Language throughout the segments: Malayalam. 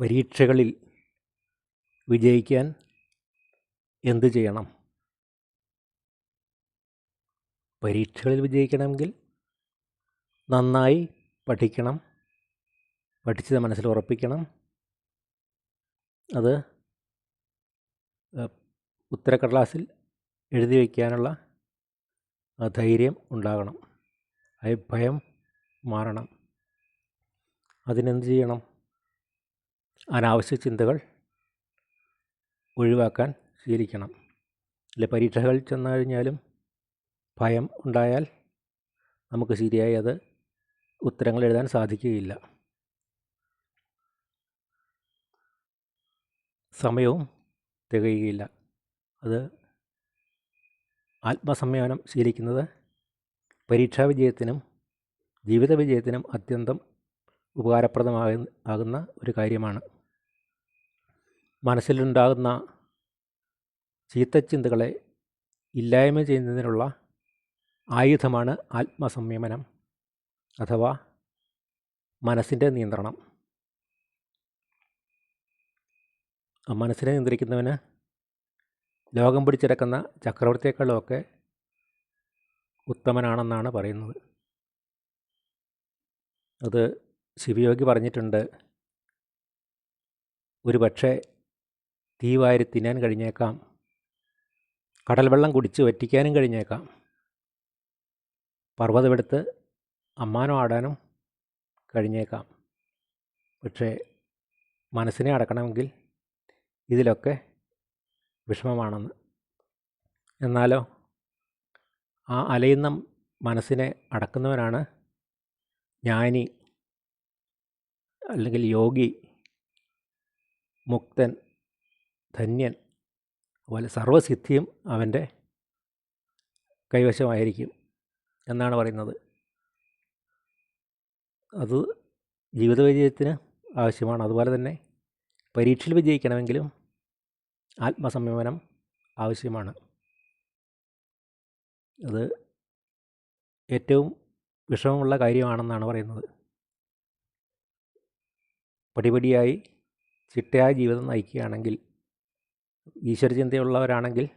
പരീക്ഷകളിൽ വിജയിക്കാൻ എന്ത് ചെയ്യണം? പരീക്ഷകളിൽ വിജയിക്കണമെങ്കിൽ നന്നായി പഠിക്കണം. പഠിച്ചത് മനസ്സിൽ ഉറപ്പിക്കണം. അത് ഉത്തരക്കടലാസിൽ എഴുതി വയ്ക്കാനുള്ള ധൈര്യം ഉണ്ടാകണം. ആ ഭയം മാറണം. അതിനെന്ത് ചെയ്യണം? അനാവശ്യ ചിന്തകൾ ഒഴിവാക്കാൻ ശീലിക്കണം അല്ലെ പരീക്ഷകൾ ചെന്നു കഴിഞ്ഞാലും ഭയം ഉണ്ടായാൽ നമുക്ക് ശരിയായി അത് ഉത്തരങ്ങൾ എഴുതാൻ സാധിക്കുകയില്ല. സമയവും തികയുകയില്ല. അത് ആത്മസംയമനം ശീലിക്കുന്നത് പരീക്ഷാ വിജയത്തിനും ജീവിത വിജയത്തിനും അത്യന്തം ഉപകാരപ്രദമാകുന്ന ഒരു കാര്യമാണ്. മനസ്സിലുണ്ടാകുന്ന ചീത്തച്ചിന്തകളെ ഇല്ലായ്മ ചെയ്യുന്നതിനുള്ള ആയുധമാണ് ആത്മസംയമനം അഥവാ മനസ്സിന്റെ നിയന്ത്രണം. ആ മനസ്സിനെ നിയന്ത്രിക്കുന്നവന് ലോകം പിടിച്ചെടുക്കുന്ന ചക്രവർത്തിയെക്കാളുമൊക്കെ ഉത്തമനാണെന്നാണ് പറയുന്നത്. അത് ശിവയോഗി പറഞ്ഞിട്ടുണ്ട്. ഒരു പക്ഷേ തീ വാരി തിന്നാൻ കഴിഞ്ഞേക്കാം. കടൽ വെള്ളം കുടിച്ച് വറ്റിക്കാനും കഴിഞ്ഞേക്കാം. പർവതമെടുത്ത് അമ്മാനം ആടാനും കഴിഞ്ഞേക്കാം. പക്ഷേ മനസ്സിനെ അടക്കണമെങ്കിൽ ഇതിലൊക്കെ വിഷമമാണെന്ന്. എന്നാലോ ആ അലയുന്ന മനസ്സിനെ അടക്കുന്നവനാണ് ജ്ഞാനി അല്ലെങ്കിൽ യോഗി മുക്തൻ ധന്യൻ അതുപോലെ സർവസിദ്ധിയും അവന്റെ കൈവശമായിരിക്കും എന്നാണ് പറയുന്നത്. അത് ജീവിത വിജയത്തിന് ആവശ്യമാണ്. അതുപോലെ തന്നെ പരീക്ഷയിൽ വിജയിക്കണമെങ്കിലും ആത്മസംയമനം ആവശ്യമാണ്. അത് ഏറ്റവും വിഷമമുള്ള കാര്യമാണെന്നാണ് പറയുന്നത്. പടിപടിയായി ചിട്ടയായ ജീവിതം നയിക്കുകയാണെങ്കിൽ ഈശ്വരചിന്തയുള്ളവരാണെങ്കിൽ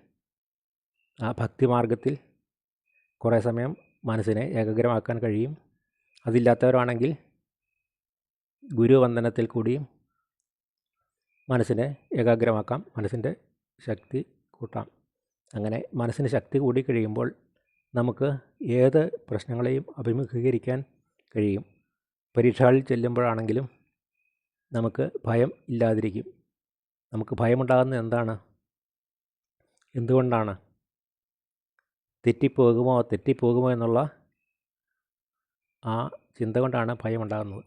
ആ ഭക്തിമാർഗത്തിൽ കുറേ സമയം മനസ്സിനെ ഏകാഗ്രമാക്കാൻ കഴിയും. അതില്ലാത്തവരാണെങ്കിൽ ഗുരുവന്ദനത്തിൽ കൂടിയും മനസ്സിനെ ഏകാഗ്രമാക്കാം. മനസ്സിന്റെ ശക്തി കൂട്ടാം. അങ്ങനെ മനസ്സിന് ശക്തി കൂടി കഴിയുമ്പോൾ നമുക്ക് ഏത് പ്രശ്നങ്ങളെയും അഭിമുഖീകരിക്കാൻ കഴിയും. പരീക്ഷകളിൽ ചെല്ലുമ്പോഴാണെങ്കിലും നമുക്ക് ഭയം ഇല്ലാതിരിക്കും. നമുക്ക് ഭയമുണ്ടാകുന്നത് എന്താണ്? എന്തുകൊണ്ടാണ്? തെറ്റിപ്പോകുമോ? തെറ്റിപ്പോകുമോ എന്നുള്ള ആ ചിന്ത കൊണ്ടാണ് ഭയമുണ്ടാകുന്നത്.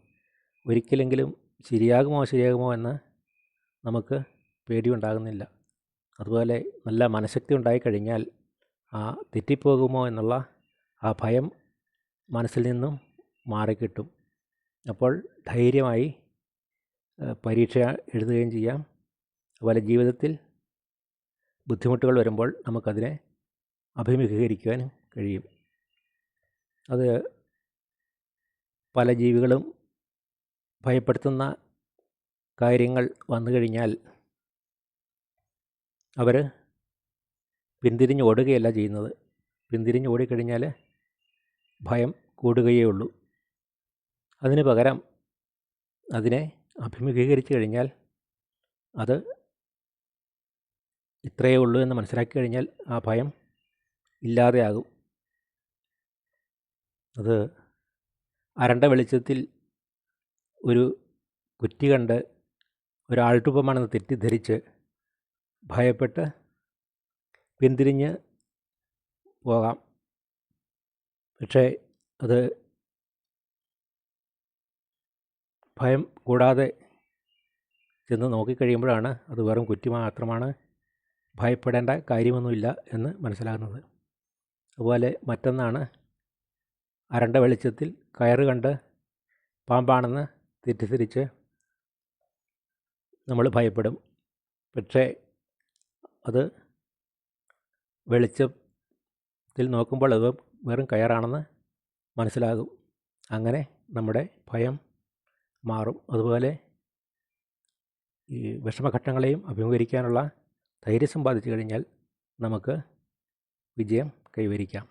ഒരിക്കലെങ്കിലും ശരിയാകുമോ? ശരിയാകുമോ എന്ന് നമുക്ക് പേടിയുണ്ടാകുന്നില്ല. അതുപോലെ നല്ല മനഃശക്തി ഉണ്ടായിക്കഴിഞ്ഞാൽ ആ തെറ്റിപ്പോകുമോ എന്നുള്ള ആ ഭയം മനസ്സിൽ നിന്നും മാറിക്കിട്ടും. അപ്പോൾ ധൈര്യമായി പരീക്ഷ എഴുതുകയും ചെയ്യാം. അതുപോലെ ജീവിതത്തിൽ ബുദ്ധിമുട്ടുകൾ വരുമ്പോൾ നമുക്കതിനെ അഭിമുഖീകരിക്കുവാനും കഴിയും. അത് പല ജീവികളും ഭയപ്പെടുത്തുന്ന കാര്യങ്ങൾ വന്നു കഴിഞ്ഞാൽ അവർ പിന്തിരിഞ്ഞ് ഓടുകയല്ല ചെയ്യുന്നത്. പിന്തിരിഞ്ഞ് ഓടിക്കഴിഞ്ഞാൽ ഭയം കൂടുകയേ ഉള്ളൂ. അതിന് പകരം അതിനെ അഭിമുഖീകരിച്ച് കഴിഞ്ഞാൽ അത് ഇത്രയേ ഉള്ളൂ എന്ന് മനസ്സിലാക്കി കഴിഞ്ഞാൽ ആ ഭയം ഇല്ലാതെയാകും. അത് അരണ്ട വെളിച്ചത്തിൽ ഒരു കുറ്റി കണ്ട് ഒരാൾട്ടുപമാണെന്ന് തെറ്റിദ്ധരിച്ച് ഭയപ്പെട്ട് പിന്തിരിഞ്ഞ് പോകാം. പക്ഷേ അത് ഭയം കൂടാതെ ചെന്ന് നോക്കിക്കഴിയുമ്പോഴാണ് അത് വെറും കുറ്റി മാത്രമാണ്. ഭയപ്പെടേണ്ട കാര്യമൊന്നുമില്ല എന്ന് മനസ്സിലാകുന്നത്. അതുപോലെ മറ്റൊന്നാണ് അരണ്ട വെളിച്ചത്തിൽ കയറ് കണ്ട് പാമ്പാണെന്ന് തെറ്റിദ്ധരിച്ച് നമ്മൾ ഭയപ്പെടും. പക്ഷേ അത് വെളിച്ചത്തിൽ നോക്കുമ്പോൾ അത് വെറും കയറാണെന്ന് മനസ്സിലാകും. അങ്ങനെ നമ്മുടെ ഭയം മാറും. അതുപോലെ ഈ വിഷമഘട്ടങ്ങളെയും അഭിമുഖീകരിക്കാനുള്ള ധൈര്യം സമ്പാദിച്ചു കഴിഞ്ഞാൽ നമുക്ക് വിജയം കൈവരിക്കാം.